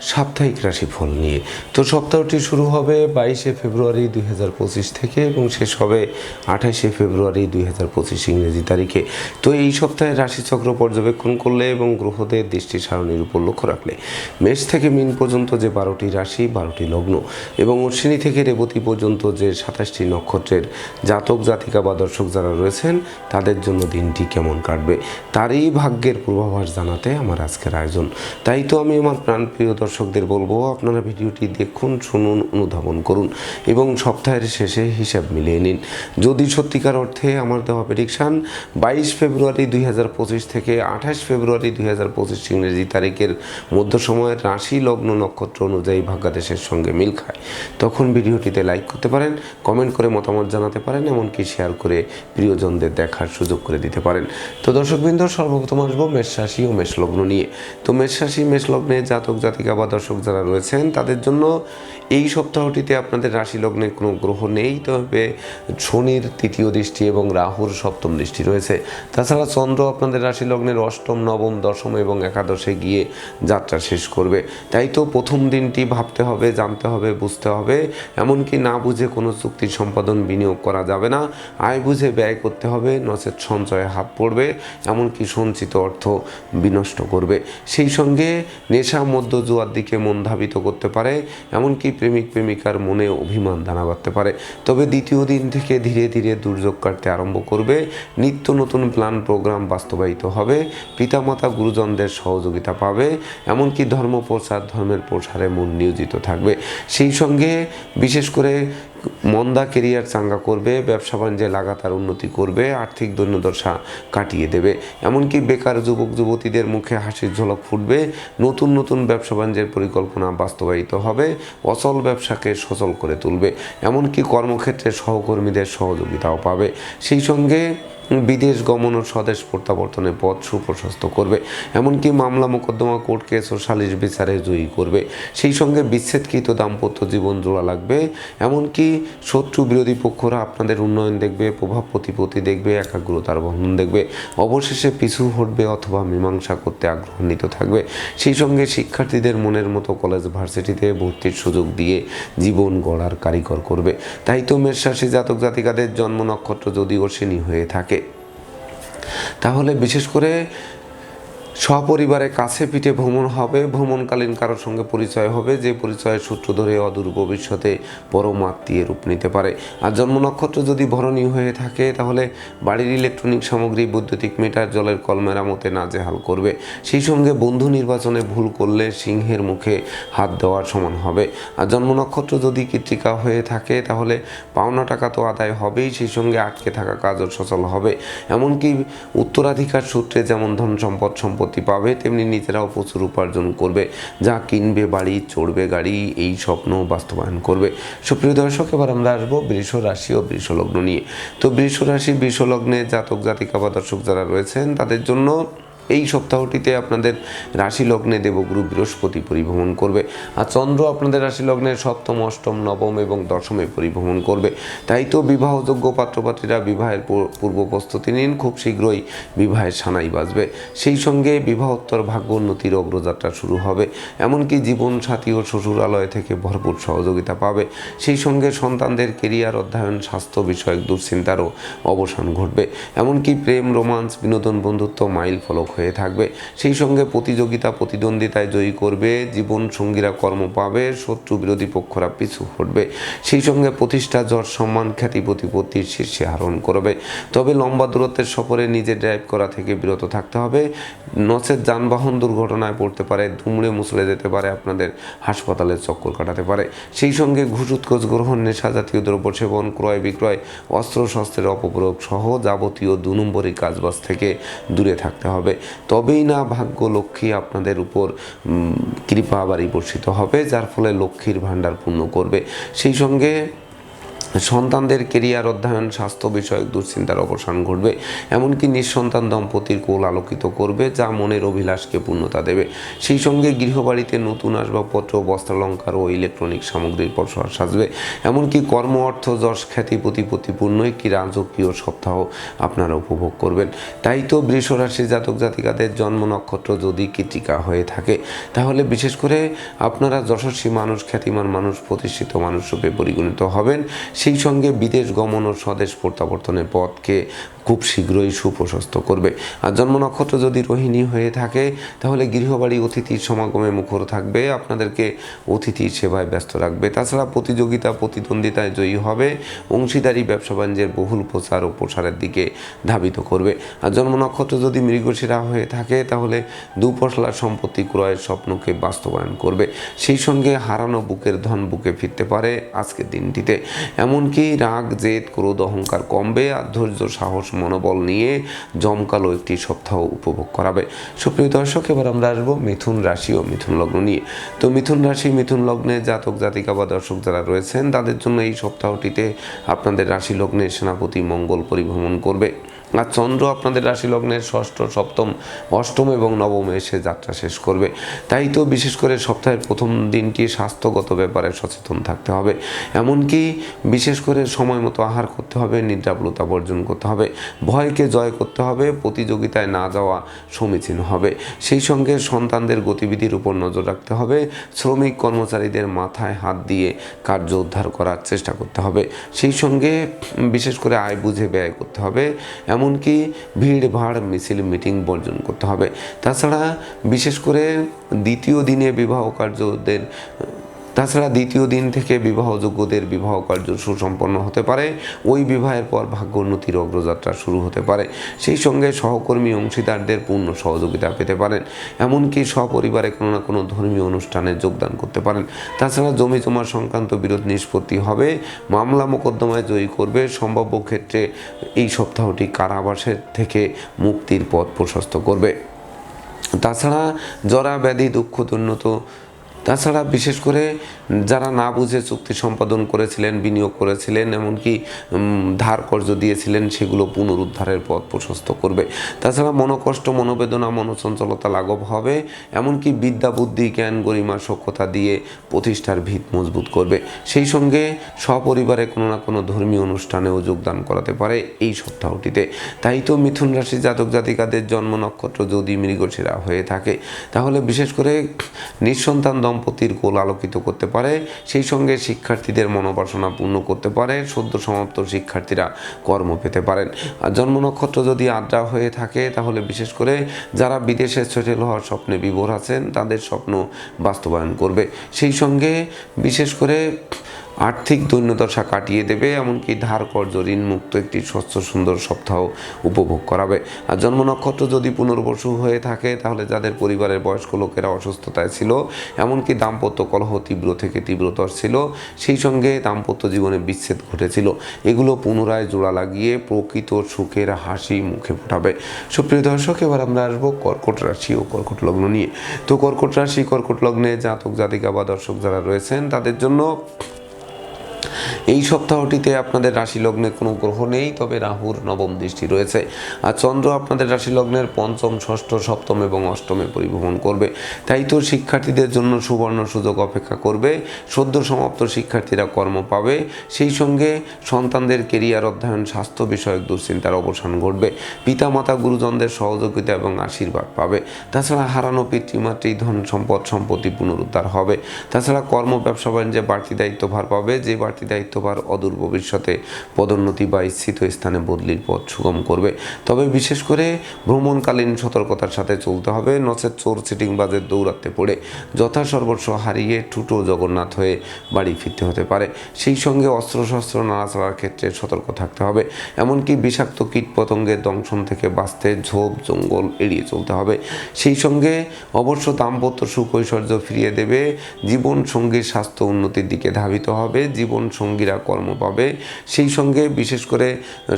সাপ্তাহিক রাশিফল নিয়ে। তো সপ্তাহটি শুরু হবে বাইশে ফেব্রুয়ারি দুই হাজার পঁচিশ থেকে এবং শেষ হবে আঠাশে ফেব্রুয়ারি দুই হাজার পঁচিশ ইংরেজি তারিখে। তো এই সপ্তাহে রাশিচক্র পর্যবেক্ষণ করলে এবং গ্রহদের দৃষ্টি সারণীর উপর লক্ষ্য রাখলে। মেষ থেকে মিন পর্যন্ত যে বারোটি রাশি, বারোটি লগ্ন এবং অশ্বিনী থেকে রেবতী পর্যন্ত যে সাতাশটি নক্ষত্রের জাতক, জাতিকা বা দর্শক যারা রয়েছেন, তাদের জন্য দিনটি কেমন কাটবে, তারই ভাগ্যের পূর্বাভাস জানাতে আমার আজকের আয়োজন। তাই তো আমি আমার প্রাণপ্রিয় দর্শকদের বলব, আপনারা ভিডিওটি দেখুন, শুনুন, অনুধাবন করুন এবং সপ্তাহের শেষে হিসাব মিলিয়ে নিন। যদি সত্যিকার অর্থে আমার দেওয়া প্রেডিকশান বাইশ ফেব্রুয়ারি দুই হাজার পঁচিশ থেকে আঠাশ ফেব্রুয়ারি দুই হাজার পঁচিশ ইংরেজি তারিখের মধ্য সময়ের রাশি, লগ্ন, নক্ষত্র অনুযায়ী ভাগ্যাদেশের সঙ্গে মিল খায়। তখন ভিডিওটিতে লাইক করতে পারেন কমেন্ট করে মতামত জানাতে পারেন, এমনকি শেয়ার করে প্রিয়জনদের দেখার সুযোগ করে দিতে পারেন। তো দর্শকবৃন্দ, সর্বপ্রথম আসব মেষ রাশি ও মেষ লগ্ন নিয়ে। তো মেষ রাশি মেষ লগ্নে জাতক জাতিকা দর্শক যারা রয়েছেন তাদের জন্য এই সপ্তাহটিতে আপনাদের রাশি লগ্নে কোনো গ্রহ নেই, তবে শনির তৃতীয় দৃষ্টি এবং রাহুর সপ্তম দৃষ্টি রয়েছে। তাছাড়া চন্দ্র আপনাদের রাশি লগ্নের অষ্টম, নবম, দশম এবং একাদশে গিয়ে যাত্রা শেষ করবে। তাই তো প্রথম দিনটি ভাবতে হবে, জানতে হবে, বুঝতে হবে। এমনকি না বুঝে কোনো চুক্তি সম্পাদন বিনিয়োগ করা যাবে না। আয় বুঝে ব্যয় করতে হবে, নচেত সঞ্চয়ে হাত পড়বে, এমনকি সঞ্চিত অর্থ বিনষ্ট করবে। সেই সঙ্গে নেশা মধ্য জুয়ার দিকে মন ধাবিত করতে পারে, এমনকি প্রেমিক প্রেমিকার মনে অভিমান দানা বাঁধতে পারে। তবে দ্বিতীয় দিন থেকে ধীরে ধীরে দুর্যোগ কাটতে আরম্ভ করবে। নিত্য নতুন প্ল্যান প্রোগ্রাম বাস্তবায়িত হবে। পিতামাতা, গুরুজনদের সহযোগিতা পাবে। এমনকি ধর্ম প্রচার ধর্মের প্রসারে মন নিয়োজিত থাকবে। সেই সঙ্গে বিশেষ করে মন্দা কেরিয়ার চাঙ্গা করবে, ব্যবসা বাণিজ্যে লাগাতার উন্নতি করবে, আর্থিক দৈন্যদশা কাটিয়ে দেবে। এমনকি বেকার যুবক, যুবতীদের মুখে হাসির ঝলক ফুটবে, নতুন নতুন ব্যবসা বাণিজ্যের পরিকল্পনা বাস্তবায়িত হবে, অচল ব্যবসাকে সচল করে তুলবে। এমনকি কর্মক্ষেত্রে সহকর্মীদের সহযোগিতাও পাবে। সেই সঙ্গে বিদেশ গমন ও স্বদেশ প্রত্যাবর্তনের পথ সুপ্রশস্ত করবে। এমনকি মামলা মোকদ্দমা কোর্ট কেস ও সালিশ বিচারে জয়ী করবে। সেই সঙ্গে বিচ্ছেদকৃত দাম্পত্য জীবন জোড়া লাগবে। এমনকি শত্রু বিরোধী পক্ষরা আপনাদের উন্নয়ন দেখবে, প্রভাব প্রতিপত্তি দেখবে, একাগ্রতার বহন দেখবে। অবশেষে পিছু হটবে অথবা মীমাংসা করতে আগ্রহান্বিত থাকবে। সেই সঙ্গে শিক্ষার্থীদের মনের মতো কলেজ ভার্সিটিতে ভর্তির সুযোগ দিয়ে জীবন গড়ার কারিগর করবে। তাই তো মেষরাশি জাতক জাতিকাদের জন্ম নক্ষত্র যদি অশ্বিনী হয়ে থাকে তাহলে বিশেষ করে সপরিবারে কাছে পিঠে ভ্রমণ হবে। ভ্রমণকালীন কারোর সঙ্গে পরিচয় হবে। যে পরিচয়ের সূত্র ধরে অদূর ভবিষ্যতে পরম আত্মীয় রূপ নিতে পারে। আর জন্ম নক্ষত্র যদি ভরণী হয়ে থাকে, তাহলে বাড়ির ইলেকট্রনিক সামগ্রী, বৈদ্যুতিক মিটার, জলের কল মেরামতে নাজেহাল করবে। সেই সঙ্গে বন্ধু নির্বাচনে ভুল করলে সিংহের মুখে হাত দেওয়ার সমান হবে। আর জন্ম নক্ষত্র যদি কৃত্রিকা হয়ে থাকে, তাহলে পাওনা টাকা তো আদায় হবেই, সেই সঙ্গে আটকে থাকা কাজও সচল হবে। এমনকি উত্তরাধিকার সূত্রে যেমন ধন সম্পদ সম্পদ সম্পত্তি পাবে, তেমনি নিজেরাও প্রচুর উপার্জন করবে। যা কিনবে, বাড়ি, চড়বে, গাড়ি, এই স্বপ্ন বাস্তবায়ন করবে। সুপ্রিয় দর্শক, এবার আমরা আসব বৃষ রাশি ও বৃষ লগ্ন নিয়ে। তো বৃষ রাশি, বৃষ লগ্নে জাতক, জাতিকা বা দর্শক যারা রয়েছেন, তাদের জন্য এই সপ্তাহটিতে আপনাদের রাশি লগ্নে দেবগুরু বৃহস্পতি পরিভ্রমণ করবে। আর চন্দ্র আপনাদের রাশি লগ্নের সপ্তম, অষ্টম, নবম এবং দশমে পরিভ্রমণ করবে। তাই তো বিবাহযোগ্য পাত্রপাত্রীরা বিবাহের পূর- পূর্ব প্রস্তুতি নিন। খুব শীঘ্রই বিবাহের সানাই বাজবে। সেই সঙ্গে বিবাহোত্তর ভাগ্য উন্নতির অগ্রযাত্রা শুরু হবে। এমনকি জীবন সাথী ও শ্বশুরালয় থেকে ভরপুর সহযোগিতা পাবে। সেই সঙ্গে সন্তানদের কেরিয়ার, অধ্যয়ন, স্বাস্থ্য বিষয়ক দুশ্চিন্তারও অবসান ঘটবে। এমনকি প্রেম, রোমান্স, বিনোদন, বন্ধুত্ব, মাইল ফলক হয়ে থাকবে। সেই সঙ্গে প্রতিযোগিতা, প্রতিদ্বন্দ্বিতায় জয়ী করবে, জীবন সঙ্গীরা কর্ম পাবে, শত্রু বিরোধী পক্ষরা পিছু হটবে। সেই সঙ্গে প্রতিষ্ঠা যশ সম্মান, খ্যাতি, প্রতিপত্তির শীর্ষে আরোহণ করবে। তবে লম্বা দূরত্বের সফরে নিজে ড্রাইভ করা থেকে বিরত থাকতে হবে। নচেত যানবাহন দুর্ঘটনায় পড়তে পারে দুমড়ে মুচড়ে যেতে পারে, আপনাদের হাসপাতালের চক্কর কাটাতে পারে। সেই সঙ্গে ঘুষ উৎকোচ গ্রহণ, নেশা জাতীয় দ্রব্য সেবন, ক্রয় বিক্রয়, অস্ত্র, শস্ত্রের অপপ্রয়োগ সহ যাবতীয় দু নম্বরী কাজবাজ থেকে দূরে থাকতে হবে। তবেই না ভাগ্য লক্ষ্মী আপনাদের উপর কৃপা বাড়ি বর্ষিত হবে, যার ফলে লক্ষ্মীর ভাণ্ডার পূর্ণ করবে। সেই সঙ্গে সন্তানদের কেরিয়ার অধ্যয়ন, স্বাস্থ্য বিষয়ক দুশ্চিন্তার অবসান ঘটবে, এমনকি নিঃসন্তান দম্পতির কোল আলোকিত করবে, যা মনের অভিলাষকে পূর্ণতা দেবে। সেই সঙ্গে গৃহবাড়িতে নতুন আসবাবপত্র, বস্ত্রালঙ্কার ও ইলেকট্রনিক সামগ্রীর প্রসার সাজবে। এমনকি কর্ম, অর্থ, যশ, খ্যাতি প্রতিপত্তিপূর্ণ একটি রাজকীয় সপ্তাহ আপনারা উপভোগ করবেন। তাই তো বৃষ রাশি জাতক জাতিকাদের জন্ম নক্ষত্র যদি কৃতিকা হয়ে থাকে, তাহলে বিশেষ করে আপনারা যশস্বী মানুষ, খ্যাতিমান মানুষ, প্রতিষ্ঠিত মানুষ রূপে পরিগণিত হবেন। সেই সঙ্গে বিদেশ গমন ও স্বদেশ প্রত্যাবর্তনের পথকে খুব শীঘ্রই সুপ্রশস্ত করবে। আর জন্ম নক্ষত্র যদি রোহিণী হয়ে থাকে, তাহলে গৃহবাড়ি অতিথির সমাগমে মুখর থাকবে, আপনাদেরকে অতিথির সেবায় ব্যস্ত রাখবে। তাছাড়া প্রতিযোগিতা, প্রতিদ্বন্দ্বিতায় জয়ী হবে, অংশীদারি, ব্যবসা বাণিজ্যের বহুল প্রচার ও প্রসারের দিকে ধাবিত করবে। আর জন্ম নক্ষত্র যদি মৃগশিরা হয়ে থাকে, তাহলে দুপশলার সম্পত্তি ক্রয়ের স্বপ্নকে বাস্তবায়ন করবে। সেই সঙ্গে হারানো বুকের ধন বুকে ফিরতে পারে আজকের দিনটিতে। এমনকি রাগ, জেদ, ক্রোধ, অহংকার কমবে আর ধৈর্য, সাহস, মনোবল নিয়ে জমকালো একটি সপ্তাহ উপভোগ করাবে। সুপ্রিয় দর্শক, এবার আমরা আসব মিথুন রাশি ও মিথুন লগ্ন নিয়ে। তো মিথুন রাশি, মিথুন লগ্নে জাতক, জাতিকা বা দর্শক যারা রয়েছেন, তাদের জন্য এই সপ্তাহটিতে আপনাদের রাশি লগ্নে সেনাপতি মঙ্গল পরিভ্রমণ করবে। আর চন্দ্র আপনাদের রাশি লগ্নের ষষ্ঠ, সপ্তম, অষ্টম এবং নবমে এসে যাত্রা শেষ করবে। তাই তো বিশেষ করে সপ্তাহের প্রথম দিনটি স্বাস্থ্যগত ব্যাপারে সচেতন থাকতে হবে। এমনকি বিশেষ করে সময় মতো আহার করতে হবে, নিদ্রাবলতা বর্জন করতে হবে, ভয়কে জয় করতে হবে, প্রতিযোগিতায় না যাওয়া সমীচীন হবে। সেই সঙ্গে সন্তানদের গতিবিধির উপর নজর রাখতে হবে, শ্রমিক কর্মচারীদের মাথায় হাত দিয়ে কার্য উদ্ধার করার চেষ্টা করতে হবে। সেই সঙ্গে বিশেষ করে আয় বুঝে ব্যয় করতে হবে। এমনকি ভিড় ভাড় মিছিল মিটিং বর্জন করতে হবে। তাছাড়া বিশেষ করে দ্বিতীয় দিনে বিবাহ কার্যদের তাছাড়া দ্বিতীয় দিন থেকে বিবাহযোগ্যদের বিবাহ কার্য সুসম্পন্ন হতে পারে। ওই বিবাহের পর ভাগ্যোন্নতির অগ্রযাত্রা শুরু হতে পারে। সেই সঙ্গে সহকর্মী অংশীদারদের পূর্ণ সহযোগিতা পেতে পারেন। এমনকি সপরিবারে কোনো না কোনো ধর্মীয় অনুষ্ঠানে যোগদান করতে পারেন। তাছাড়া জমি জমা সংক্রান্ত বিরোধ নিষ্পত্তি হবে। মামলা মোকদ্দমায় জয়ী করবে। সম্ভাব্য ক্ষেত্রে এই সপ্তাহটি কারাবাসের থেকে মুক্তির পথ প্রশস্ত করবে। তাছাড়া জরা ব্যাধি দুঃখ, দুর্নত তাছাড়া বিশেষ করে যারা না বুঝে চুক্তি সম্পাদন করেছিলেন, বিনিয়োগ করেছিলেন, এমনকি ধার কর্য দিয়েছিলেন, সেগুলো পুনরুদ্ধারের পথ প্রশস্ত করবে। তাছাড়া মনোকষ্ট, মনোবেদনা, মনোচঞ্চলতা লাঘব হবে, এমনকি বিদ্যা, বুদ্ধি, জ্ঞান, গরিমা, সক্ষতা দিয়ে প্রতিষ্ঠার ভিত মজবুত করবে। সেই সঙ্গে সপরিবারে কোনো না কোনো ধর্মীয় অনুষ্ঠানেও যোগদান করাতে পারে এই সপ্তাহটিতে। তাই তো মিথুন রাশি জাতক জাতিকাদের জন্ম নক্ষত্র যদি মৃগশিরা হয়ে থাকে, তাহলে বিশেষ করে নিঃসন্তান দম্পতির গোল আলোকিত করতে পারে, সেই সঙ্গে শিক্ষার্থীদের মনোবাসনা পূর্ণ করতে পারে, সদ্য সমাপ্ত শিক্ষার্থীরা কর্ম পেতে পারেন। আর জন্ম নক্ষত্র যদি আড্ডা হয়ে থাকে, তাহলে বিশেষ করে যারা বিদেশে সেটেল হওয়ার স্বপ্নে বিভোর আছেন, তাদের স্বপ্ন বাস্তবায়ন করবে। সেই সঙ্গে বিশেষ করে আর্থিক দৈন্যদশা কাটিয়ে দেবে, এমনকি ধার কর্য ঋণ মুক্ত একটি স্বচ্ছ সুন্দর সপ্তাহ উপভোগ করাবে। আর জন্ম নক্ষত্র যদি পুনর্বসু হয়ে থাকে, তাহলে যাদের পরিবারের বয়স্ক লোকেরা অসুস্থতায় ছিল, এমনকি দাম্পত্য কলহ তীব্র থেকে তীব্রতর ছিল, সেই সঙ্গে দাম্পত্য জীবনে বিচ্ছেদ ঘটেছিল। এগুলো পুনরায় জোড়া লাগিয়ে প্রকৃত সুখের হাসি মুখে ফোটাবে। সুপ্রিয় দর্শক, এবার আমরা আসব কর্কট রাশি ও কর্কট লগ্ন নিয়ে। তো কর্কট রাশি, কর্কট লগ্নে জাতক জাতিকা বা দর্শক যারা রয়েছেন, তাদের জন্য এই সপ্তাহটিতে আপনাদের রাশি লগ্নে কোনো গ্রহ নেই, তবে রাহুর নবম দৃষ্টি রয়েছে। আর চন্দ্র আপনাদের রাশি লগ্নের পঞ্চম, ষষ্ঠ, সপ্তম এবং অষ্টমে পরিভ্রমণ করবে। তাই তো শিক্ষার্থীদের জন্য সুবর্ণ সুযোগ অপেক্ষা করবে। সদ্য সমাপ্ত শিক্ষার্থীরা কর্ম পাবে। সেই সঙ্গে সন্তানদের কেরিয়ার অধ্যয়ন, স্বাস্থ্য বিষয়ক দুশ্চিন্তার অবসান ঘটবে। পিতামাতা, গুরুজনদের সহযোগিতা এবং আশীর্বাদ পাবে। তাছাড়া হারানো পিতৃমাতৃ, ধন সম্পদ, সম্পত্তি পুনরুদ্ধার হবে। তাছাড়া কর্ম, ব্যবসা, বাণিজ্যে বাড়তি দায়িত্বভার পাবে। যে বাড়তি দায়িত্বভার অদূর ভবিষ্যতে পদোন্নতি বা ইচ্ছিত স্থানে বদলির পথ সুগম করবে। তবে বিশেষ করে ভ্রমণকালীন সতর্কতার সাথে চলতে হবে। নচেত চোর চিটিংবাজের দৌড়াতে পড়ে যথাসর্বস্ব হারিয়ে ঠুটো জগন্নাথ হয়ে বাড়ি ফিরতে হতে পারে। সেই সঙ্গে অস্ত্রশস্ত্র নাড়াচাড়ার ক্ষেত্রে সতর্ক থাকতে হবে। এমনকি বিষাক্ত কীটপতঙ্গের দংশন থেকে বাঁচতে ঝোপ, জঙ্গল এড়িয়ে চলতে হবে। সেই সঙ্গে অবশ্য দাম্পত্য সুখ ঐশ্বর্য ফিরিয়ে দেবে। জীবন সঙ্গীর স্বাস্থ্য উন্নতির দিকে ধাবিত হবে। জীবন সঙ্গীরা কর্ম পাবে। সেই সঙ্গে বিশেষ করে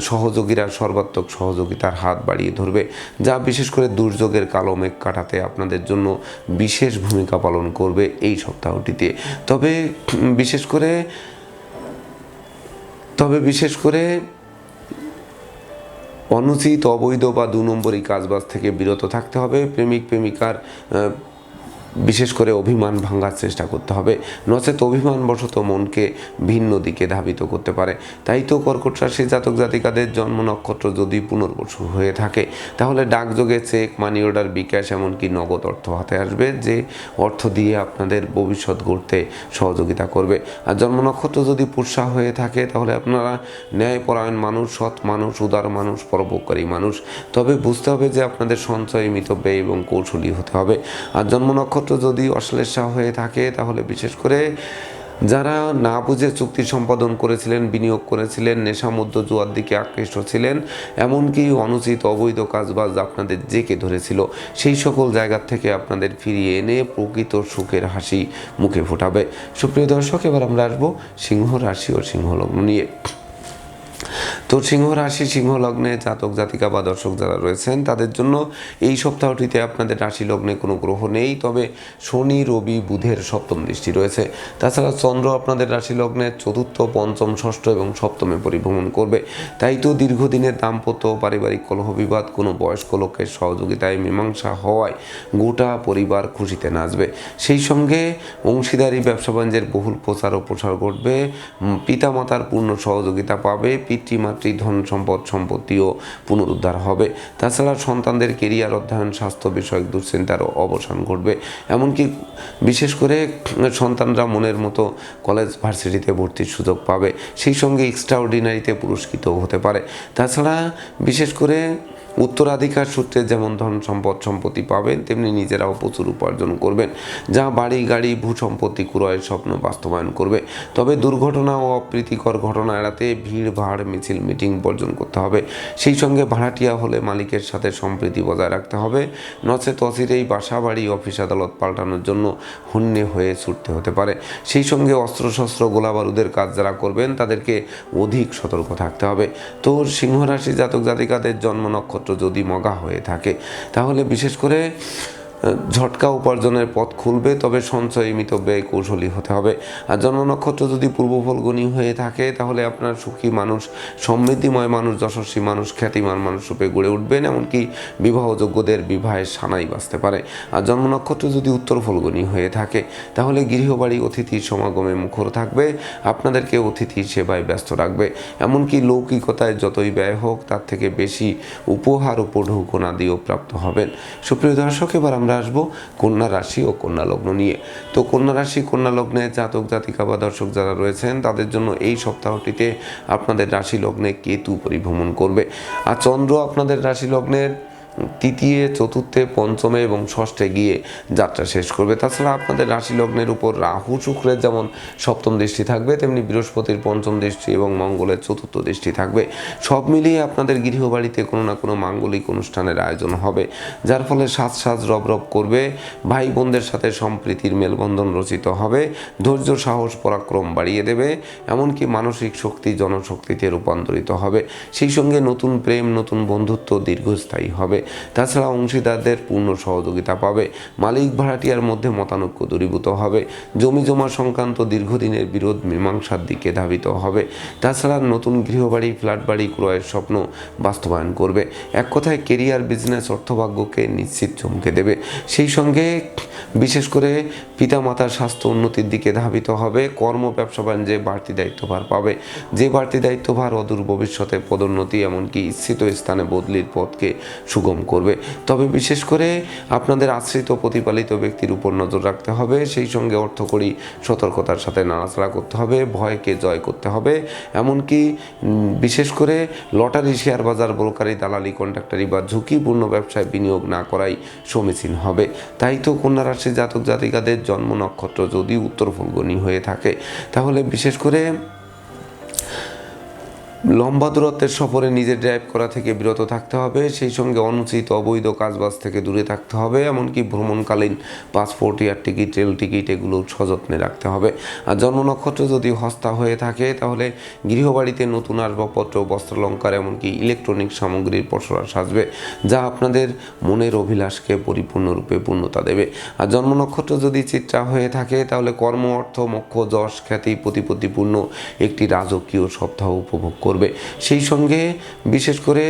সহযোগীরা সর্বাত্মক সহযোগিতার হাত বাড়িয়ে ধরবে। যা বিশেষ করে দুর্যোগের কালো মেঘ কাটাতে আপনাদের জন্য বিশেষ ভূমিকা পালন করবে এই সপ্তাহটিতে। তবে বিশেষ করে, তবে বিশেষ করে অনুচিত, অবৈধ বা দু নম্বরই কাজবাজ থেকে বিরত থাকতে হবে। প্রেমিক, প্রেমিকার বিশেষ করে অভিমান ভাঙার চেষ্টা করতে হবে। নচেত অভিমানবশত মনকে ভিন্ন দিকে ধাবিত করতে পারে। তাই তো কর্কট রাশি জাতক জাতিকাদের জন্ম নক্ষত্র যদি পুনর্বসু হয়ে থাকে, তাহলে ডাকযোগে চেক মানি অর্ডার বিকাশ এমনকি নগদ অর্থ হাতে আসবে, যে অর্থ দিয়ে আপনাদের ভবিষ্যৎ গড়তে সহযোগিতা করবে। আর জন্ম নক্ষত্র যদি পুষা হয়ে থাকে, তাহলে আপনারা ন্যায়পরায়ণ মানুষ, সৎ মানুষ, উদার মানুষ, পরোপকারী মানুষ। তবে বুঝতে হবে যে আপনাদের সঞ্চয়, মিতব্যয় এবং কৌশলী হতে হবে। আর জন্ম নক্ষত্র যদি অশ্লেষা হয়ে থাকে, তাহলে বিশেষ করে যারা না বুঝে চুক্তি সম্পাদন করেছিলেন, বিনিয়োগ করেছিলেন নেশামধ্য জুয়ার দিকে আকৃষ্ট ছিলেন, এমনকি অনুচিত অবৈধ কাজবাজ আপনাদের জেকে ধরেছিল। সেই সকল জায়গা থেকে আপনাদের ফিরিয়ে এনে প্রকৃত সুখের হাসি মুখে ফোটাবে। সুপ্রিয় দর্শক, এবার আমরা আসব সিংহ রাশি ও সিংহ লগ্ন নিয়ে। তো সিংহ রাশি, সিংহ লগ্নে জাতক, জাতিকা বা দর্শক যারা রয়েছেন, তাদের জন্য এই সপ্তাহটিতে আপনাদের রাশি লগ্নে কোনো গ্রহ নেই। তবে শনি, রবি, বুধের সপ্তম দৃষ্টি রয়েছে। তাছাড়া চন্দ্র আপনাদের রাশি লগ্নে চতুর্থ, পঞ্চম, ষষ্ঠ এবং সপ্তমে পরিভ্রমণ করবে। তাই তো দীর্ঘদিনের দাম্পত্য, পারিবারিক কলহ বিবাদ কোনো বয়স্ক লোকের সহযোগিতায় মীমাংসা হওয়ায় গোটা পরিবার খুশিতে নাচবে। সেই সঙ্গে অংশীদারি, ব্যবসা বাণিজ্যের বহুল প্রচার ও প্রসার ঘটবে। পিতামাতার পূর্ণ সহযোগিতা পাবে। পিতৃমাতৃ ধন সম্পদ সম্পত্তিও পুনরুদ্ধার হবে। তাছাড়া সন্তানদের কেরিয়ার অধ্যয়ন, স্বাস্থ্য বিষয়ক দুশ্চিন্তারও অবসান ঘটবে। এমনকি বিশেষ করে সন্তানরা মনের মতো কলেজ, ভার্সিটিতে ভর্তির সুযোগ পাবে। সেই সঙ্গে এক্সট্রাঅর্ডিনারিতে পুরস্কৃত হতে পারে। তাছাড়া বিশেষ করে উত্তরাধিকার সূত্রে যেমন ধন সম্পদ সম্পত্তি পাবেন, তেমনি নিজেরাও প্রচুর উপার্জন করবেন, যা বাড়ি, গাড়ি, ভূ সম্পত্তি ক্রয়ের স্বপ্ন বাস্তবায়ন করবে। তবে দুর্ঘটনা ও অপ্রীতিকর ঘটনা এড়াতে ভিড়, ভাড়, মিছিল, মিটিং বর্জন করতে হবে। সেই সঙ্গে ভাড়াটিয়া হলে মালিকের সাথে সম্প্রীতি বজায় রাখতে হবে। নচেত অচিরেই বাসা, বাড়ি, অফিস আদালত পাল্টানোর জন্য হন্যে হয়ে ছুটতে হতে পারে। সেই সঙ্গে অস্ত্রশস্ত্র গোলা বারুদের কাজ যারা করবেন, তাদেরকে অধিক সতর্ক থাকতে হবে। তো সিংহরাশি জাতক জাতিকাদের জন্ম নক্ষত্র যদি মগা হয়ে থাকে। তাহলে বিশেষ করে ঝটকা উপার্জনের পথ খুলবে, তবে সঞ্চয় মিত ব্যয় কৌশলী হতে হবে। আর জন্ম নক্ষত্র যদি পূর্ব ফলগুনি হয়ে থাকে, তাহলে আপনার সুখী মানুষ, সমৃদ্ধিময় মানুষ, যশস্বী মানুষ, খ্যাতিমান মানুষ রূপে গড়ে উঠবেন, এমনকি বিবাহযোগ্যদের বিবাহে সানাই বাঁচতে পারে। আর জন্ম নক্ষত্র যদি উত্তর ফলগুনি হয়ে থাকে, তাহলে গৃহবাড়ি অতিথির সমাগমে মুখর থাকবে, আপনাদেরকে অতিথির সেবায় ব্যস্ত রাখবে। এমনকি লৌকিকতায় যতই ব্যয় হোক, তার থেকে বেশি উপহার উপঢৌকনা দিয়েও প্রাপ্ত হবেন। সুপ্রিয় দর্শক, এবার আমরা আসব কন্যা রাশি ও কন্যা লগ্ন নিয়ে। তো কন্যা রাশি, কন্যা লগ্নে জাতক, জাতিকা বা দর্শক যারা রয়েছেন, তাদের জন্য এই সপ্তাহটিতে আপনাদের রাশি লগ্নে কেতু পরিভ্রমণ করবে। আর চন্দ্র আপনাদের রাশি লগ্নের তৃতীয়, চতুর্থে, পঞ্চমে এবং ষষ্ঠে গিয়ে যাত্রা শেষ করবে। তাছাড়া আপনাদের রাশি লগ্নের উপর রাহু, শুক্রের যেমন সপ্তম দৃষ্টি থাকবে, তেমনি বৃহস্পতির পঞ্চম দৃষ্টি এবং মঙ্গলের চতুর্থ দৃষ্টি থাকবে। সব মিলিয়ে আপনাদের গৃহবাড়িতে কোনো না কোনো মাঙ্গলিক অনুষ্ঠানের আয়োজন হবে, যার ফলে সাজ সাজ রব রব করবে ভাই বোনদের সাথে সম্প্রীতির মেলবন্ধন রচিত হবে, ধৈর্য, সাহস, পরাক্রম বাড়িয়ে দেবে, এমনকি মানসিক শক্তি, জনশক্তিতে রূপান্তরিত হবে। সেই সঙ্গে নতুন প্রেম, নতুন বন্ধুত্ব দীর্ঘস্থায়ী হবে। তাছাড়া অংশীদারদের পূর্ণ সহযোগিতা পাবে। মালিক ভাড়াটিয়ার মধ্যে মতানৈক্য দূরীভূত হবে। জমি জমা সংক্রান্ত দীর্ঘদিনের বিরোধ মীমাংসার দিকে ধাবিত হবে। তাছাড়া নতুন গৃহবাড়ি ফ্ল্যাট বাড়ি ক্রয়ের স্বপ্ন বাস্তবায়ন করবে। এক কথায় কেরিয়ার, বিজনেস, অর্থভাগ্যকে নিশ্চিত চমকে দেবে। সেই সঙ্গে বিশেষ করে পিতামাতার স্বাস্থ্য উন্নতির দিকে ধাবিত হবে। কর্ম, ব্যবসা বাণিজ্যে বাড়তি দায়িত্বভার পাবে। যে বাড়তি দায়িত্বভার অদূর ভবিষ্যতে পদোন্নতি, এমনকি ইচ্ছিত স্থানে বদলির পথকে সুগম করবে। তবে বিশেষ করে আপনাদের আশ্রিত প্রতিপালিত ব্যক্তির উপর নজর রাখতে হবে। সেই সঙ্গে অর্থকরী সতর্কতার সাথে নাড়াচাড়া করতে হবে, ভয়কে জয় করতে হবে। এমনকি বিশেষ করে লটারি, শেয়ার বাজার, ব্রোকারি, দালালি কন্ট্রাক্টারি বা ঝুঁকিপূর্ণ ব্যবসায় বিনিয়োগ না করাই সমীচীন হবে। তাই তো কন্যা রাশির জাতক জাতিকাদের জন্ম নক্ষত্র যদি উত্তর ফলগনি হয়ে থাকে, তাহলে বিশেষ করে লম্বা দূরত্বের সফরে নিজে ড্রাইভ করা থেকে বিরত থাকতে হবে, সেই সঙ্গে অনুচিত অবৈধ কাজবাজ থেকে দূরে থাকতে হবে, এমনকি ভ্রমণকালীন passport air ticket rail ticket এগুলো সযত্নে রাখতে হবে। আর জন্ম নক্ষত্র যদি হস্তা হয়ে থাকে, তাহলে গৃহবাড়িতে নতুন আসবাবপত্র, বস্ত্রালঙ্কার, এমনকি ইলেকট্রনিক সামগ্রীর পসরা সাজবে, যা আপনাদের মনের অভিলাষকে পরিপূর্ণরূপে পূর্ণতা দেবে। আর জন্ম নক্ষত্র যদি চিত্রা হয়ে থাকে, তাহলে কর্ম, অর্থ, মোক্ষ, যশ, খ্যাতি, প্রতিপত্তিপূর্ণ একটি রাজকীয় সপ্তাহ উপভোগ করবে। সেই সঙ্গে বিশেষ করে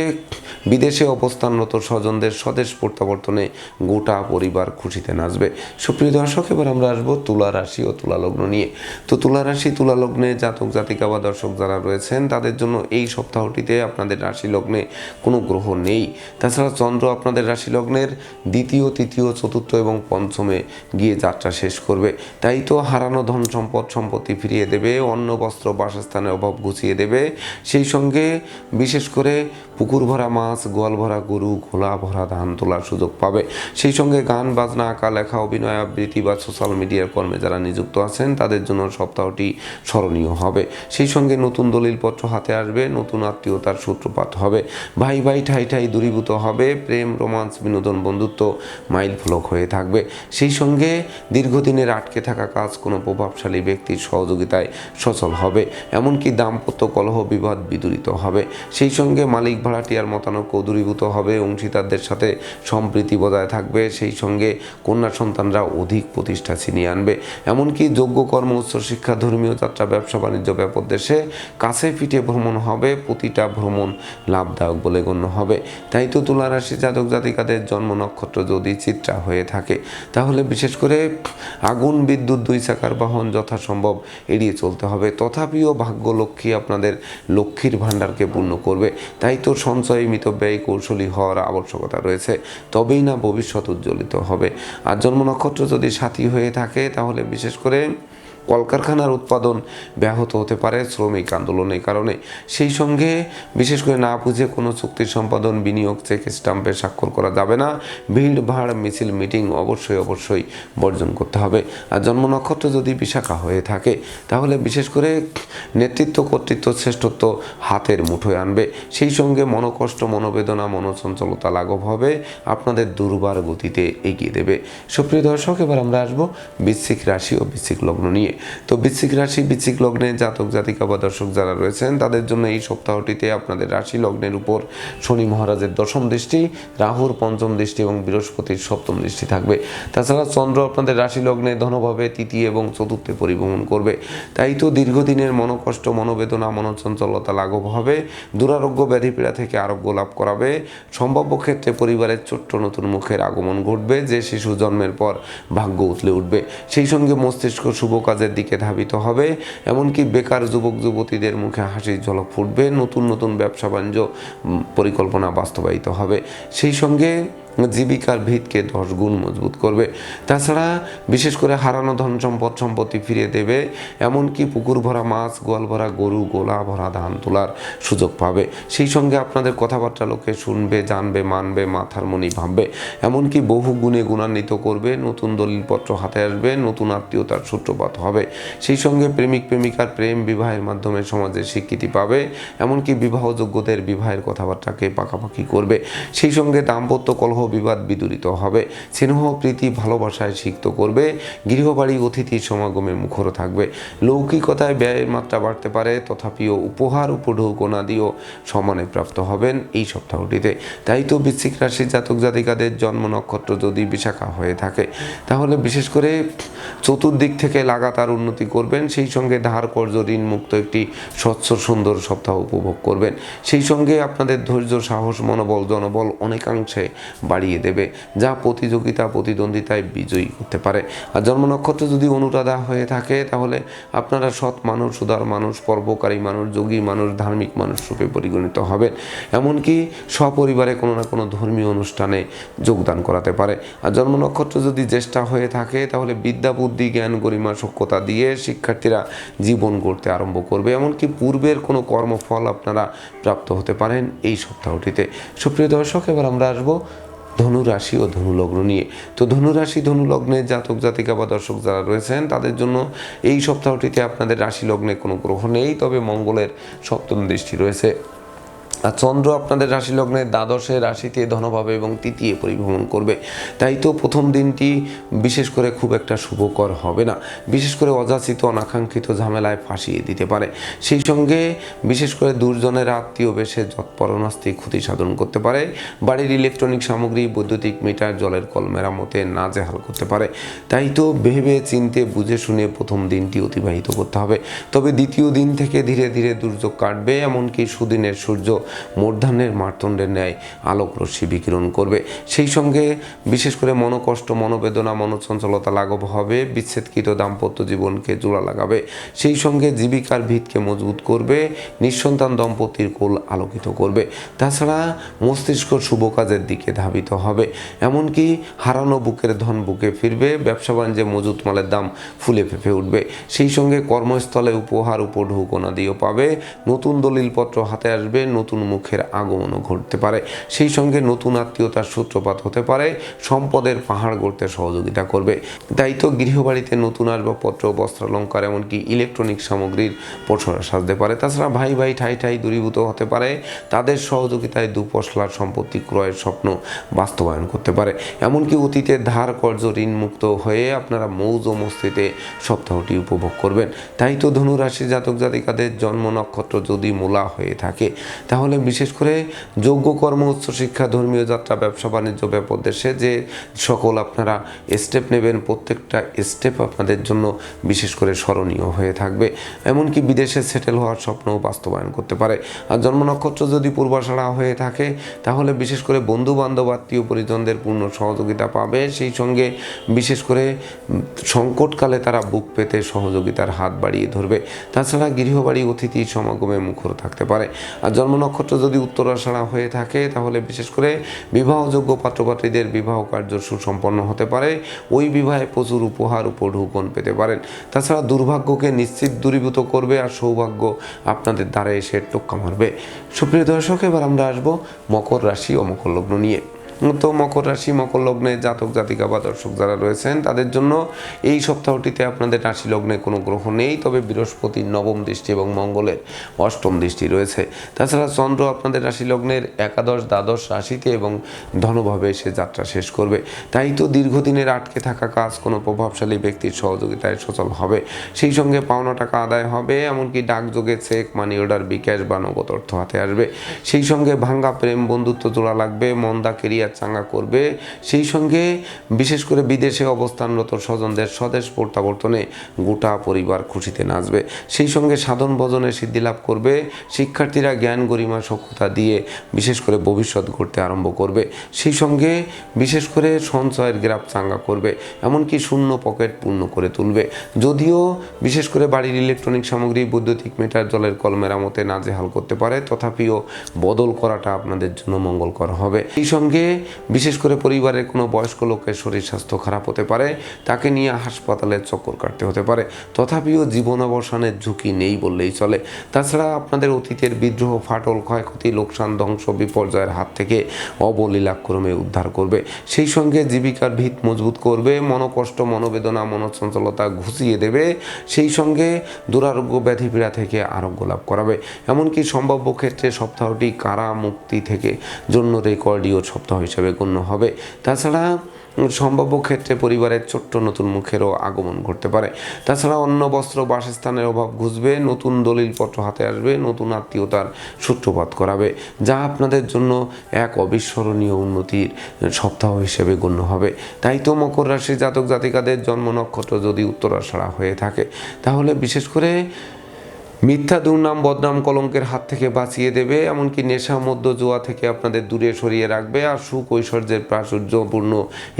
বিদেশে অবস্থানরত স্বজনদের স্বদেশ প্রত্যাবর্তনে গোটা পরিবার খুশিতে নাচবে। সুপ্রিয় দর্শক, এবার আমরা আসব তুলা রাশি ও তুলা লগ্ন নিয়ে। তো তুলা রাশি, তুলা লগ্নে জাতক, জাতিকা বা দর্শক যারা রয়েছেন, তাদের জন্য এই সপ্তাহটিতে আপনাদের রাশি লগ্নে কোনো গ্রহ নেই। তাছাড়া চন্দ্র আপনাদের রাশি লগ্নের দ্বিতীয়, তৃতীয়, চতুর্থ এবং পঞ্চমে গিয়ে যাত্রা শেষ করবে। তাই তো হারানো ধন সম্পদ, সম্পত্তি ফিরিয়ে দেবে, অন্ন, বস্ত্র বাসস্থানের অভাব ঘুচিয়ে দেবে। সেই সঙ্গে বিশেষ করে পুকুর ভরা মাছ, গোয়াল ভরা গরু, ঘোলা ভরা ধান তোলার সুযোগ পাবে। সেই সঙ্গে গান, বাজনা, আঁকা, লেখা, অভিনয়, আবৃত্তি বা সোশ্যাল মিডিয়ার কর্মে যারা নিযুক্ত আছেন, তাদের জন্য সপ্তাহটি স্মরণীয় হবে। সেই সঙ্গে নতুন দলিলপত্র হাতে আসবে, নতুন আত্মীয়তার সূত্রপাত হবে। ভাই ভাই ঠাই ঠাই দূরীভূত হবে, প্রেম, রোমান্স, বিনোদন, বন্ধুত্ব মাইল ফলক হয়ে থাকবে। সেই সঙ্গে দীর্ঘদিনের আটকে থাকা কাজ কোনো প্রভাবশালী ব্যক্তির সহযোগিতায় সচল হবে, এমনকি দাম্পত্য কলহ বিবাদ বিদূরিত হবে। সেই সঙ্গে মালিক ভাড়াটিয়ার মতানৈক্য দূরীভূত হবে, অংশীদারদের সাথে সম্প্রীতি বজায় থাকবে, সেই সঙ্গে কন্যা সন্তানরা অধিক প্রতিষ্ঠা ছিনিয়ে আনবে। এমনকি যোগ্য কর্ম, উচ্চ শিক্ষা, ধর্মীয় যাত্রা, ব্যবসা, বাণিজ্য ব্যাপক দেশে কাছে পিঠে ভ্রমণ হবে, প্রতিটা ভ্রমণ লাভদায়ক বলে গণ্য হবে। তাই তো তুলা রাশি জাতক জাতিকাদের জন্ম নক্ষত্র যদি চিত্রা হয়ে থাকে, তাহলে বিশেষ করে আগুন, বিদ্যুৎ, দুই চাকার বাহন যথাসম্ভব এড়িয়ে চলতে হবে। তথাপিও ভাগ্য লক্ষ্মী আপনাদের লক্ষ্মীর ভাণ্ডারকে পূর্ণ করবে। তাই তো সঞ্চয় মিত ব্যয় কৌশলী হওয়ার আবশ্যকতা রয়েছে, তবেই না ভবিষ্যৎ উজ্জ্বলিত হবে। আর জন্ম নক্ষত্র যদি সাথী হয়ে থাকে, তাহলে বিশেষ করে কলকারখানার উৎপাদন ব্যাহত হতে পারে শ্রমিক আন্দোলনের কারণে। সেই সঙ্গে বিশেষ করে না বুঝে কোনো চুক্তি সম্পাদন, বিনিয়োগ চেক স্টাম্পে স্বাক্ষর করা যাবে না। ভিড় ভাড়, মিছিল, মিটিং অবশ্যই অবশ্যই বর্জন করতে হবে। আর জন্ম নক্ষত্র যদি বিশাখা হয়ে থাকে, তাহলে বিশেষ করে নেতৃত্ব, কর্তৃত্ব, শ্রেষ্ঠত্ব হাতের মুঠোয় আনবে। সেই সঙ্গে মনোকষ্ট, মনোবেদনা, মনোচঞ্চলতা লাঘব হবে, আপনাদের দুর্বার গতিতে এগিয়ে দেবে। সুপ্রিয় দর্শক, এবার আমরা আসব বৃশ্চিক রাশি ও বৃশ্চিক লগ্ন নিয়ে। তো বৃশ্চিক রাশি, বৃশ্চিক লগ্নে জাতক, জাতিকা বা দর্শক যারা রয়েছেন, তাদের জন্য এই সপ্তাহটিতে আপনাদের রাশি লগ্নের উপর শনি মহারাজের দশম দৃষ্টি, রাহুর পঞ্চম দৃষ্টি এবং বৃহস্পতির সপ্তম দৃষ্টি থাকবে। তাছাড়া চন্দ্র আপনাদের রাশি লগ্নে ধনভাবে তৃতীয় এবং চতুর্থে পরিভ্রমণ করবে। তাই তো দীর্ঘদিনের মনোকষ্ট, মনোবেদনা, মনোচঞ্চলতা লাঘব হবে, দুরারোগ্য ব্যাধিপীড়া থেকে আরোগ্য লাভ করাবে। সম্ভাব্য ক্ষেত্রে পরিবারের ছোট্ট নতুন মুখের আগমন ঘটবে, যে শিশু জন্মের পর ভাগ্য উতলে উঠবে। সেই সঙ্গে মস্তিষ্ক শুভ কাজের দিকে ধাবিত হবে। এমনকি বেকার যুবক, যুবতীদের মুখে হাসির ঝলক ফুটবে। নতুন নতুন ব্যবসা বাণিজ্য পরিকল্পনা বাস্তবায়িত হবে। সেই সঙ্গে জীবিকার ভিতকে দশ গুণ মজবুত করবে। তাছাড়া বিশেষ করে হারানো ধন সম্পদ সম্পত্তি ফিরিয়ে দেবে, এমনকি পুকুর ভরা মাছ, গোয়াল ভরা গরু, গোলা ভরা ধান তোলার সুযোগ পাবে। সেই সঙ্গে আপনাদের কথাবার্তা লোকে শুনবে, জানবে, মানবে, মাথার মনি ভাববে। এমনকি বহু গুণে গুণান্বিত করবে, নতুন দলিলপত্র হাতে আসবে, নতুন আত্মীয়তার সূত্রপাত হবে। সেই সঙ্গে প্রেমিক প্রেমিকার প্রেম বিবাহের মাধ্যমে সমাজে স্বীকৃতি পাবে, এমনকি বিবাহযোগ্যদের বিবাহের কথাবার্তাকে পাকাপাকি করবে। সেই সঙ্গে দাম্পত্য কলহ বিবাদ বিদূরিত হবে। স্নেহ, প্রীতি, ভালোবাসায় সিক্ত করবে। গৃহবাড়ি অতিথির সমাগমে মুখর থাকবে। লৌকিকতায় ব্যয়ের মাত্রা বাড়তে পারে। তথাপিও উপহার, উপঢৌকনা দিয়েও সমানে প্রাপ্ত হবেন এই সপ্তাহটিতে। তাই তো বৃশ্চিক রাশির জাতক জাতিকাদের জন্ম নক্ষত্র যদি বিশাখা হয়ে থাকে, তাহলে বিশেষ করে চতুর্দিক থেকে লাগাতার উন্নতি করবেন। সেই সঙ্গে ধার কর্য ঋণ মুক্ত একটি স্বচ্ছ, সুন্দর সপ্তাহ উপভোগ করবেন। সেই সঙ্গে আপনাদের ধৈর্য, সাহস, মনোবল, জনবল অনেকাংশে বাড়িয়ে দেবে, যা প্রতিযোগিতা, প্রতিদ্বন্দ্বিতায় বিজয়ী করতে পারে। আর জন্ম নক্ষত্র যদি অনুরাধা হয়ে থাকে, তাহলে আপনারা সৎ মানুষ, উদার মানুষ, পর্বকারী মানুষ, যোগী মানুষ, ধার্মিক মানুষ রূপে পরিগণিত হবেন। এমনকি সপরিবারে কোনো না কোনো ধর্মীয় অনুষ্ঠানে যোগদান করাতে পারে। আর জন্ম নক্ষত্র যদি জ্যেষ্ঠা হয়ে থাকে, তাহলে বিদ্যা, বুদ্ধি, জ্ঞান, গরিমা সক্ষতা দিয়ে শিক্ষার্থীরা জীবন গড়তে আরম্ভ করবে। এমনকি পূর্বের কোনো কর্মফল আপনারা প্রাপ্ত হতে পারেন এই সপ্তাহটিতে। সুপ্রিয় দর্শক, এবার আমরা আসব ধনু রাশি ও ধনুলগ্ন নিয়ে। তো ধনু রাশি ধনু লগ্নে জাতক, জাতিকা বা দর্শক যারা রয়েছেন, তাদের জন্য এই সপ্তাহটিতে আপনাদের রাশি লগ্নে কোনো গ্রহ নেই, তবে মঙ্গলের সপ্তম দৃষ্টি রয়েছে। আর চন্দ্র আপনাদের রাশি লগ্নের দ্বাদশে রাশিতে ধনভাবে এবং তৃতীয় পরিভ্রমণ করবে। তাই তো প্রথম দিনটি বিশেষ করে খুব একটা শুভকর হবে না। বিশেষ করে অযাচিত, অনাকাঙ্ক্ষিত ঝামেলায় ফাঁসিয়ে দিতে পারে। সেই সঙ্গে বিশেষ করে দুর্জনের আত্মীয় বেশে যৎপরণাস্তি ক্ষতি সাধন করতে পারে। বাড়ির ইলেকট্রনিক সামগ্রী, বৈদ্যুতিক মিটার জলের কল মেরামতে না জেহাল করতে পারে। তাই তো ভেবে চিনতে, বুঝে শুনে প্রথম দিনটি অতিবাহিত করতে হবে। তবে দ্বিতীয় দিন থেকে ধীরে ধীরে দুর্যোগ কাটবে, এমনকি সুদিনের সূর্য মূর্ধান্যের মার্তণ্ডের ন্যায় আলোক রশ্মি বিকিরণ করবে। সেই সঙ্গে বিশেষ করে মনোকষ্ট, মনোবেদনা, মনোচঞ্চলতা লাঘব হবে, বিচ্ছেদকৃত দাম্পত্য জীবনকে জোড়া লাগাবে। সেই সঙ্গে জীবিকার ভিতকে মজবুত করবে, নিঃসন্তান দম্পতির কোল আলোকিত করবে। তাছাড়া মস্তিষ্ক শুভ কাজের দিকে ধাবিত হবে। এমনকি হারানো বুকের ধন বুকে ফিরবে, ব্যবসা বাণিজ্যে মজুত মালের দাম ফুলে ফেঁপে উঠবে। সেই সঙ্গে কর্মস্থলে উপহার উপঢৌকনা দিয়েও পাবে। নতুন দলিলপত্র হাতে আসবে, নতুন মুখের আগমনও ঘটতে পারে। সেই সঙ্গে নতুন আত্মীয়তার সূত্রপাত হতে পারে। সম্পদের পাহাড় গড়তে সহযোগিতা করবে। তাই তো গৃহবাড়িতে নতুন আসবাবপত্র, বস্ত্রালঙ্কার, এমনকি ইলেকট্রনিক সামগ্রীর পসরা সাজতে পারে। তাছাড়া ভাই ভাই, ঠাই ঠাই দূরীভূত হতে পারে। তাদের সহযোগিতায় দুপশলার সম্পত্তি ক্রয়ের স্বপ্ন বাস্তবায়ন করতে পারে। এমনকি অতীতে ধার কর্য ঋণ মুক্ত হয়ে আপনারা মৌজ ও মস্তিতে সপ্তাহটি উপভোগ করবেন। তাই তো ধনুরাশি জাতক জাতিকাদের জন্ম নক্ষত্র যদি মূলা হয়ে থাকে, তাহলে বিশেষ করে যোগ্য কর্ম উচ্চশিক্ষা ধর্মীয় যাত্রা, ব্যবসা বাণিজ্য, ব্যাপক দেশে যে সকল আপনারা স্টেপ নেবেন, প্রত্যেকটা স্টেপ আপনাদের জন্য বিশেষ করে স্মরণীয় হয়ে থাকবে। এমনকি বিদেশে সেটেল হওয়ার স্বপ্নও বাস্তবায়ন করতে পারে। আর জন্ম নক্ষত্র যদি পূর্বাশাড়া হয়ে থাকে, তাহলে বিশেষ করে বন্ধু বান্ধব আত্মীয় পরিজনদের পূর্ণ সহযোগিতা পাবে। সেই সঙ্গে বিশেষ করে সংকটকালে তারা বুক পেতে সহযোগিতার হাত বাড়িয়ে ধরবে। তাছাড়া গৃহবাড়ি, অতিথি, সমাগমে মুখর থাকতে পারে। আর জন্ম নক্ষত্র যদি উত্তরাষাড়া হয়ে থাকে, তাহলে বিশেষ করে বিবাহযোগ্য পাত্রপাত্রীদের বিবাহ কার্য সুসম্পন্ন হতে পারে। ওই বিবাহে প্রচুর উপহার উপঢৌকন পেতে পারেন। তাছাড়া দুর্ভাগ্যকে নিশ্চিত দূরীভূত করবে আর সৌভাগ্য আপনাদের দ্বারা এসে টোক্কা মারবে। সুপ্রিয় দর্শক, এবার আমরা আসব মকর রাশি ও মকর লগ্ন নিয়ে। তো মকর রাশি, মকর লগ্নে জাতক, জাতিকা বা দর্শক যারা রয়েছেন, তাদের জন্য এই সপ্তাহটিতে আপনাদের রাশি লগ্নে কোনো গ্রহ নেই, তবে বৃহস্পতির নবম দৃষ্টি এবং মঙ্গলের অষ্টম দৃষ্টি রয়েছে। তাছাড়া চন্দ্র আপনাদের রাশি লগ্নের একাদশ, দ্বাদশ রাশিতে এবং ধনভাবে এসে যাত্রা শেষ করবে। তাই তো দীর্ঘদিনের আটকে থাকা কাজ কোনো প্রভাবশালী ব্যক্তির সহযোগিতায় সচল হবে। সেই সঙ্গে পাওনা টাকা আদায় হবে, এমনকি ডাকযোগে চেক, মানি অর্ডার, বিকাশ বা নগদ অর্থ হাতে আসবে। সেই সঙ্গে ভাঙ্গা প্রেম, বন্ধুত্ব জোড়া লাগবে, মন্দা কেরিয়ার চাঙ্গা করবে। সেই সঙ্গে বিশেষ করে বিদেশে অবস্থানরত স্বজনদের স্বদেশ প্রত্যাবর্তনে গোটা পরিবার খুশিতে নাচবে। সেই সঙ্গে সাধন ভজনে সিদ্ধি লাভ করবে। শিক্ষার্থীরা জ্ঞান গরিমা সক্ষতা দিয়ে বিশেষ করে ভবিষ্যৎ গড়তে আরম্ভ করবে। সেই সঙ্গে বিশেষ করে সঞ্চয়ের গ্রাফ চাঙ্গা করবে, এমনকি শূন্য পকেট পূর্ণ করে তুলবে। যদিও বিশেষ করে বাড়ির ইলেকট্রনিক সামগ্রী, বৈদ্যুতিক মিটার, জলের কল মেরামতে নাজেহাল করতে পারে, তথাপিও বদল করাটা আপনাদের জন্য মঙ্গলকর হবে। এই সঙ্গে বিশেষ করে পরিবারের কোনো বয়স্ক লোকের শরীর স্বাস্থ্য খারাপ হতে পারে, তাকে নিয়ে হাসপাতালে চক্কর কাটতে হতে পারে। তথাপিও জীবন অবসানের ঝুঁকি নেই বললেই চলে। তাছাড়া আপনাদের অতীতের বিদ্রোহ, ফাটল, ক্ষয়ক্ষতি, লোকসান, ধ্বংস, বিপর্যয়ের হাত থেকে অবলীলাক্রমে উদ্ধার করবে। সেই সঙ্গে জীবিকার ভিত মজবুত করবে, মনোকষ্ট, মনোবেদনা, মনোচঞ্চলতা ঘুষিয়ে দেবে, সেই সঙ্গে দুরারোগ্য ব্যাধি পীড়া থেকে আরোগ্য লাভ করাবে। এমনকি সম্ভাব্য ক্ষেত্রে সপ্তাহটি কারা মুক্তি থেকে জন্য রেকর্ডীয় সপ্তাহ হিসেবে গণ্য হবে। তাছাড়া সম্ভাব্য ক্ষেত্রে পরিবারের ছোট্ট নতুন মুখেরও আগমন ঘটতে পারে। তাছাড়া অন্য বস্ত্র বাসস্থানের অভাব ঘুষবে, নতুন দলিলপত্র হাতে আসবে, নতুন আত্মীয়তার সূত্রপাত করাবে, যা আপনাদের জন্য এক অবিস্মরণীয় উন্নতির সপ্তাহ হিসেবে গণ্য হবে। তাই তো মকর রাশির জাতক জাতিকাদের জন্ম নক্ষত্র যদি উত্তরাষাড়া হয়ে থাকে, তাহলে বিশেষ করে মিথ্যা দুর্নাম, বদনাম কলঙ্কের হাত থেকে বাঁচিয়ে দেবে, এমনকি নেশা মধ্য জোয়া থেকে আপনাদের দূরে সরিয়ে রাখবে আর সুখ ঐশ্বর্যের প্রাচুর্যপূর্ণ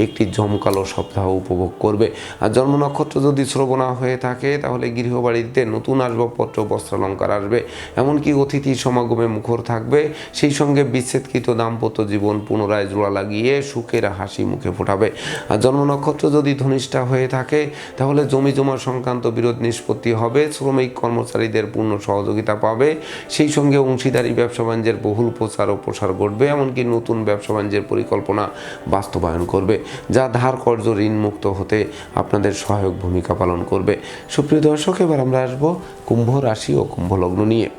একটি জমকালো সপ্তাহ উপভোগ করবে। আর জন্ম নক্ষত্র যদি শ্রবণা হয়ে থাকে, তাহলে গৃহবাড়িতে নতুন আসবাবপত্র বস্ত্রালঙ্কার আসবে, এমনকি অতিথি সমাগমে মুখর থাকবে। সেই সঙ্গে বিচ্ছেদকৃত দাম্পত্য জীবন পুনরায় জোড়া লাগিয়ে সুখের হাসি মুখে ফোটাবে। আর জন্ম নক্ষত্র যদি ধনিষ্ঠা হয়ে থাকে, তাহলে জমি জমা সংক্রান্ত বিরোধ নিষ্পত্তি হবে। শ্রমিক কর্মচারীদের পূর্ণ সহযোগিতা পাবে। সেই সঙ্গে অংশীদারি ব্যবসা বাণিজ্যের বহুল প্রচার ও প্রসার ঘটবে, এমনকি নতুন ব্যবসা বাণিজ্যের পরিকল্পনা বাস্তবায়ন করবে, যা ধার কর্য ঋণ মুক্ত হতে আপনাদের সহায়ক ভূমিকা পালন করবে। সুপ্রিয় দর্শক, এবার আমরা আসব কুম্ভ রাশি ও কুম্ভ লগ্ন নিয়ে।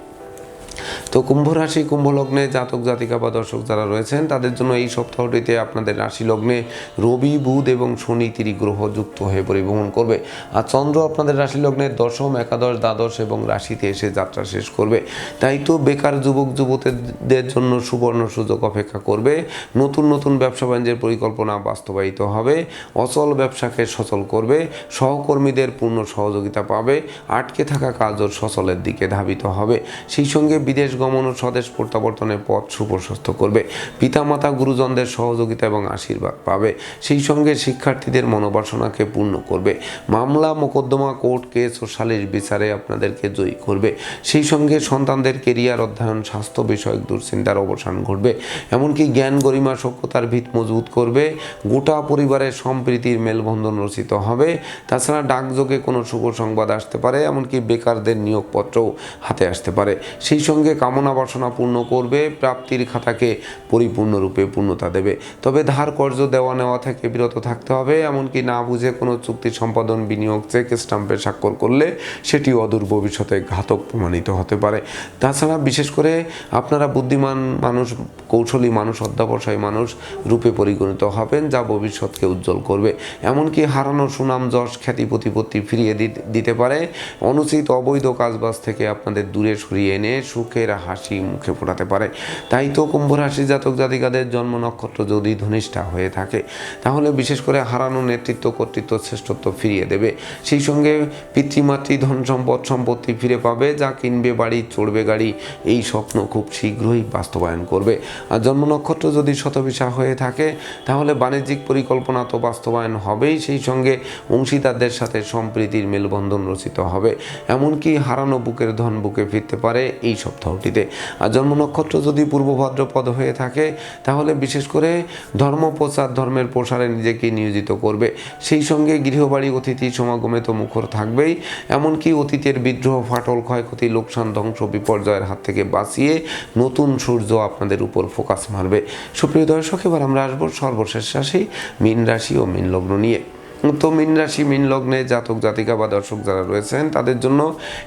তো কুম্ভ রাশি, কুম্ভ লগ্নে জাতক, জাতিকা বা দর্শক যারা রয়েছেন, তাদের জন্য এই সপ্তাহটিতে আপনাদের রাশি লগ্নে রবি, বুধ এবং শনি তিরি গ্রহ যুক্ত হয়ে পরিভ্রমণ করবে। আর চন্দ্র আপনাদের রাশি লগ্নে দশম, একাদশ, দ্বাদশ এবং রাশিতে এসে যাত্রা শেষ করবে। তাই তো বেকার যুবক, যুবতীদের জন্য সুবর্ণ সুযোগ অপেক্ষা করবে। নতুন নতুন ব্যবসা বাণিজ্যের পরিকল্পনা বাস্তবায়িত হবে। অচল ব্যবসাকে সচল করবে। সহকর্মীদের পূর্ণ সহযোগিতা পাবে। আটকে থাকা কাজও সচলের দিকে ধাবিত হবে। সেই সঙ্গে বিদেশ গমন ও স্বদেশ প্রত্যাবর্তনের পথ সুপ্রশস্ত করবে। পিতামাতা, গুরুজনদের সহযোগিতা এবং আশীর্বাদ পাবে। সেই সঙ্গে শিক্ষার্থীদের মনোবাসনাকে পূর্ণ করবে। মামলা, মোকদ্দমা, কোর্ট কেস ও সালিশ বিচারে আপনাদেরকে জয়ী করবে। সেই সঙ্গে সন্তানদের কেরিয়ার অধ্যয়ন, স্বাস্থ্য বিষয়ক দুশ্চিন্তার অবসান ঘটবে। এমনকি জ্ঞান গরিমা সভ্যতার ভিত মজবুত করবে। গোটা পরিবারের সম্প্রীতির মেলবন্ধন রচিত হবে। তাছাড়া ডাকযোগে কোনো শুভ সংবাদ আসতে পারে, এমনকি বেকারদের নিয়োগপত্রও হাতে আসতে পারে। সেই সঙ্গে কামনা বাসনা পূর্ণ করবে, প্রাপ্তির খাতাকে পরিপূর্ণরূপে পূর্ণতা দেবে। তবে ধার কর্য দেওয়া নেওয়া থেকে বিরত থাকতে হবে, এমনকি না বুঝে কোনো চুক্তি সম্পাদন, বিনিয়োগ চেক স্টাম্পে স্বাক্ষর করলে সেটি অদূর ভবিষ্যতে ঘাতক প্রমাণিত হতে পারে। তাছাড়া বিশেষ করে আপনারা বুদ্ধিমান মানুষ, কৌশলী মানুষ, অধ্যাবসায়ী মানুষ রূপে পরিগণিত হবেন, যা ভবিষ্যৎকে উজ্জ্বল করবে। এমনকি হারানো সুনাম, যশ, খ্যাতি, প্রতিপত্তি ফিরিয়ে দিতে- পারে। অনুচিত, অবৈধ কাজবাজ থেকে আপনাদের দূরে সরিয়ে এনে সুখের হাসি মুখে ফোটাতে পারে। তাই তো কুম্ভ রাশি জাতক জাতিকাদের জন্ম নক্ষত্র যদি ধনিষ্ঠা হয়ে থাকে, তাহলে বিশেষ করে হারানো নেতৃত্ব, কর্তৃত্ব, শ্রেষ্ঠত্ব ফিরিয়ে দেবে। সেই সঙ্গে পিতৃমাতৃ ধন সম্পদ, সম্পত্তি ফিরে পাবে, যা কিনবে বাড়ি, চড়বে গাড়ি, এই স্বপ্ন খুব শীঘ্রই বাস্তবায়ন করবে। আর জন্ম নক্ষত্র যদি শতবিশা হয়ে থাকে, তাহলে বাণিজ্যিক পরিকল্পনা তো বাস্তবায়ন হবেই, সেই সঙ্গে অংশীদারদের সাথে সম্প্রীতির মেলবন্ধন রচিত হবে। এমনকি হারানো বুকের ধন বুকে ফিরতে পারে, এই সপ্তাহটিতে। আর জন্ম নক্ষত্র যদি পূর্ব ভাদ্রপদ হয়ে থাকে, তাহলে বিশেষ করে ধর্ম প্রচার ধর্মের প্রসারে নিজেকে নিয়োজিত করবে। সেই সঙ্গে গৃহবাড়ি, অতিথি সমাগমে তো মুখর থাকবেই। এমনকি অতীতের বিদ্রোহ, ফাটল, ক্ষয়ক্ষতি, লোকসান, ধ্বংস, বিপর্যয়ের হাত থেকে বাঁচিয়ে নতুন সূর্য আপনাদের উপর ফোকাস মারবে। সুপ্রিয় দর্শক, এবার আমরা আসব সর্বশেষ রাশি, মীন রাশি ও মীন লগ্ন নিয়ে। তো মিন রাশি, মীন লগ্নে জাতক, জাতিকা বা দর্শক যারা রয়েছেন, তাদের জন্য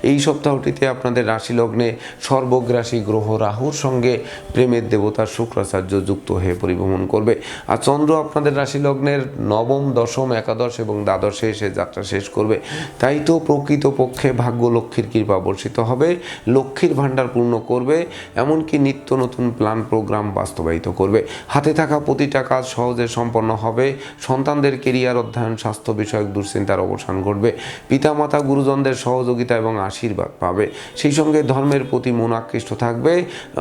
এই সপ্তাহটিতে আপনাদের রাশি লগ্নে সর্বগ্রাসী গ্রহ রাহুর সঙ্গে প্রেমের দেবতা শুক্রাচার্য যুক্ত হয়ে পরিভ্রমণ করবে। আর চন্দ্র আপনাদের রাশি লগ্নের নবম, দশম, একাদশ এবং দ্বাদশে এসে যাত্রা শেষ করবে। তাই তো প্রকৃত পক্ষে ভাগ্য লক্ষ্মীর কৃপা বর্ষিত হবে, লক্ষ্মীর ভাণ্ডার পূর্ণ করবে, এমনকি নিত্য নতুন প্ল্যান, প্রোগ্রাম বাস্তবায়িত করবে। হাতে থাকা প্রতিটা কাজ সহজে সম্পন্ন হবে, সন্তানদের কেরিয়ার অধ্যয়ন স্বাস্থ্য বিষয়ক দুশ্চিন্তার অবসান ঘটবে। পিতামাতা, গুরুজনদের সহযোগিতা এবং আশীর্বাদ পাবে। সেই সঙ্গে ধর্মের প্রতি মন আকৃষ্ট থাকবে।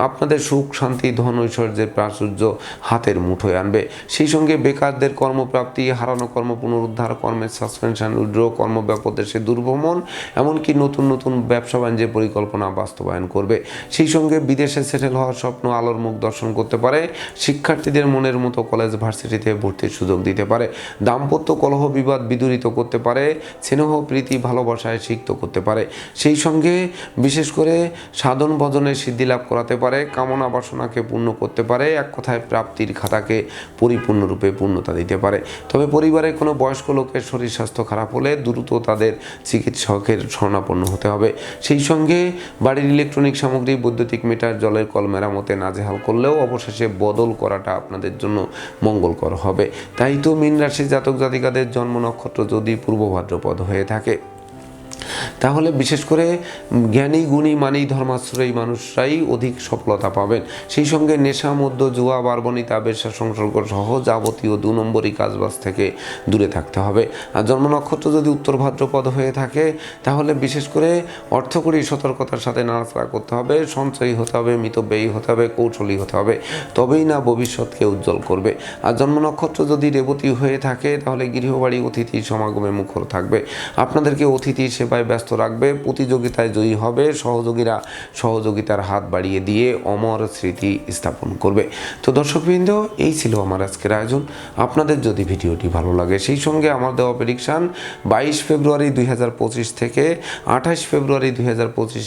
আপনাদের সুখ, শান্তি, ধন ঐশ্বর্যের প্রাচুর্য হাতের মুঠোয় আনবে। সেই সঙ্গে বেকারদের কর্মপ্রাপ্তি, হারানো কর্ম, পুনরুদ্ধার কর্মের সাসপেনশন উইড্র কর্মব্যাপদের সে দুর্ভ্রমণ, এমনকি নতুন নতুন ব্যবসা বাণিজ্যের পরিকল্পনা বাস্তবায়ন করবে। সেই সঙ্গে বিদেশে সেটেল হওয়ার স্বপ্ন আলোর মুখ দর্শন করতে পারে। শিক্ষার্থীদের মনের মতো কলেজ ভার্সিটিতে ভর্তির সুযোগ দিতে পারে। দাম্পত্য কলহ বিবাদ বিদূরিত করতে পারে, স্নেহ, প্রীতি, ভালোবাসায় সিক্ত করতে পারে। সেই সঙ্গে বিশেষ করে সাধন ভজনের সিদ্ধি লাভ করাতে পারে, কামনা বাসনাকে পূর্ণ করতে পারে, এক কথায় প্রাপ্তির খাতাকে পরিপূর্ণরূপে পূর্ণতা দিতে পারে। তবে পরিবারে কোনো বয়স্ক লোকের শরীর স্বাস্থ্য খারাপ হলে দ্রুত তাদের চিকিৎসকের শরণাপন্ন হতে হবে। সেই সঙ্গে বাড়ির ইলেকট্রনিক সামগ্রী, বৈদ্যুতিক মিটার, জলের কল মেরামতে নাজেহাল করলেও অবশেষে বদল করাটা আপনাদের জন্য মঙ্গলকর হবে। তাই তো মীন রাশি জাতক জাতিকাদের জন্ম নক্ষত্র যদি পূর্ব ভাদ্রপদ হয়ে থাকে। তাহলে বিশেষ করে জ্ঞানী, গুণী, মানি, ধর্মাশ্রয়ী মানুষরাই অধিক সফলতা পাবেন। সেই সঙ্গে নেশা মধ্য জুয়া বারবনিতা বেশা সংসর্গ সহ যাবতীয় দু নম্বরই কাজবাজ থেকে দূরে থাকতে হবে। আর জন্ম নক্ষত্র যদি উত্তর ভাদ্রপদ হয়ে থাকে, তাহলে বিশেষ করে অর্থকরী সতর্কতার সাথে নাড়াচাড়া করতে হবে, সঞ্চয়ী হতে হবে, মিতব্যয়ী হতে হবে, কৌশলী হতে হবে, তবেই না ভবিষ্যৎকে উজ্জ্বল করবে। আর জন্ম নক্ষত্র যদি রেবতী হয়ে থাকে, তাহলে গৃহবাড়ি, অতিথি, সমাগমে মুখর থাকবে। আপনাদেরকে অতিথি সেবায় ব্যস্ত রাখবে, প্রতিযোগিতায় জয়ী হবে, সহযোগীরা সহযোগিতার হাত বাড়িয়ে দিয়ে অমর স্মৃতি স্থাপন করবে। তো দর্শকবৃন্দ, এই ছিল আমার আজকের আয়োজন। আপনাদের যদি ভিডিওটি ভালো লাগে, সেই সঙ্গে আমার দেওয়া প্রেডিকশান বাইশ ফেব্রুয়ারি দুই হাজার পঁচিশ থেকে আঠাশ ফেব্রুয়ারি দুই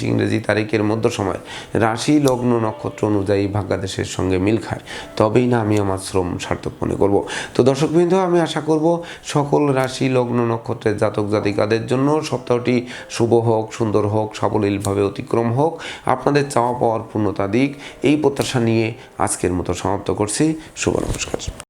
ইংরেজি তারিখের মধ্য সময়, রাশি লগ্ন নক্ষত্র অনুযায়ী ভাগ্যাদেশের সঙ্গে মিল খায়। তবেই না আমি আমার শ্রম সার্থক মনে করব। তো দর্শকবৃন্দ, আমি আশা করব সকল রাশি লগ্ন নক্ষত্রের জাতক জাতিকাদের জন্য সপ্তাহটি শুভ হোক, সুন্দর হোক, সাবলীলভাবে অতিক্রম হোক, আপনাদের চাওয়া পাওয়ার পূর্ণতা দিক, এই প্রত্যাশা নিয়ে আজকের মতো সমাপ্ত করছি। শুভ নমস্কার।